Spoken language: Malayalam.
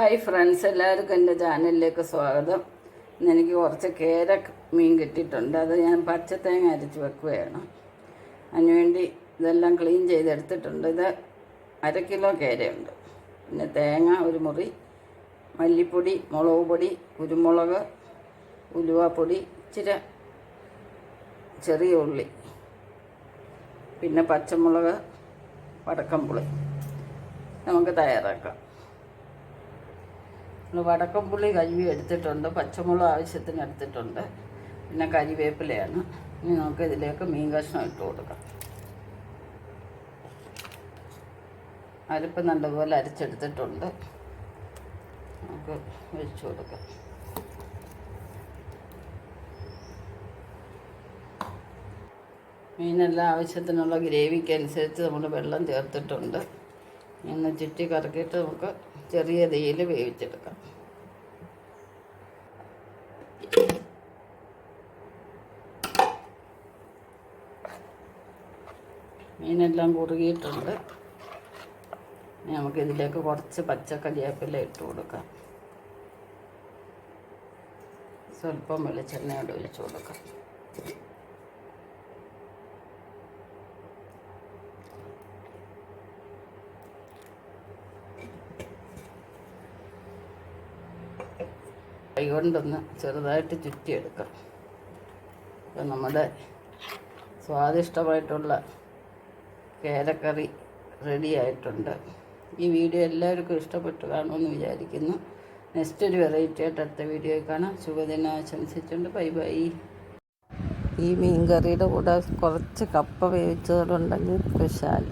ഹായ് ഫ്രണ്ട്സ് എല്ലാവർക്കും എന്റെ ചാനലിലേക്ക് സ്വാഗതം. ഇന്ന് എനിക്ക് കുറച്ച് കേര മീൻ കിട്ടിയിട്ടുണ്ട്. അത് ഞാൻ പച്ച തേങ്ങ അരച്ച് വെക്കുകയാണ്. അതിനുവേണ്ടി ഇതെല്ലാം ക്ലീൻ ചെയ്തെടുത്തിട്ടുണ്ട്. ഇത് അര കിലോ കേരയുണ്ട്. പിന്നെ തേങ്ങ ഒരു മുറി മല്ലിപ്പൊടി മുളക് പൊടി കുരുമുളക് ഉലുവപ്പൊടി ഇച്ചിരി ചെറിയ ഉള്ളി പിന്നെ പച്ചമുളക് വടക്കമ്പുളി നമുക്ക് തയ്യാറാക്കാം. നമ്മൾ വടക്കംപുള്ളി കഴുകി എടുത്തിട്ടുണ്ട് പച്ചമുളക് ആവശ്യത്തിന് എടുത്തിട്ടുണ്ട്. പിന്നെ കരിവേപ്പിലയാണ്. ഇനി നമുക്ക് ഇതിലേക്ക് മീൻ കഷ്ണം ഇട്ട് കൊടുക്കാം. അരപ്പ് നല്ലപോലെ അരച്ചെടുത്തിട്ടുണ്ട്. നമുക്ക് ഒഴിച്ച് കൊടുക്കാം. മീനെല്ലാം ആവശ്യത്തിനുള്ള ഗ്രേവിക്ക് അനുസരിച്ച് നമ്മൾ വെള്ളം ചേർത്തിട്ടുണ്ട്. ഇന്ന് ചുറ്റി കറക്കിയിട്ട് നമുക്ക് ചെറിയ തീയിൽ വേവിച്ചെടുക്കാം. മീനെല്ലാം കുറുകിയിട്ടുണ്ട്. ഇനി നമുക്കിതിലേക്ക് കുറച്ച് പച്ചക്കറിവേപ്പില ഇട്ട് കൊടുക്കാം. സ്വല്പം വെളിച്ചെണ്ണയോട് ഒഴിച്ചു കൊടുക്കാം. കൈകൊണ്ടൊന്ന് ചെറുതായിട്ട് ചുറ്റിയെടുക്കാം. അപ്പം നമ്മുടെ സ്വാദിഷ്ടമായിട്ടുള്ള കേരക്കറി റെഡിയായിട്ടുണ്ട് ഈ വീഡിയോ എല്ലാവർക്കും ഇഷ്ടപ്പെട്ടു കാണുമെന്ന് വിചാരിക്കുന്നു. നെക്സ്റ്റ് ഒരു വെറൈറ്റി ആയിട്ട് അടുത്ത വീഡിയോ കാണാം. ശുഭദിനം ആശംസിച്ചുകൊണ്ട് ബൈ ബൈ. ഈ മീൻ കറിയുടെ കൂടെ കുറച്ച് കപ്പ വേവിച്ചതുണ്ടെങ്കിൽ സ്പെഷ്യൽ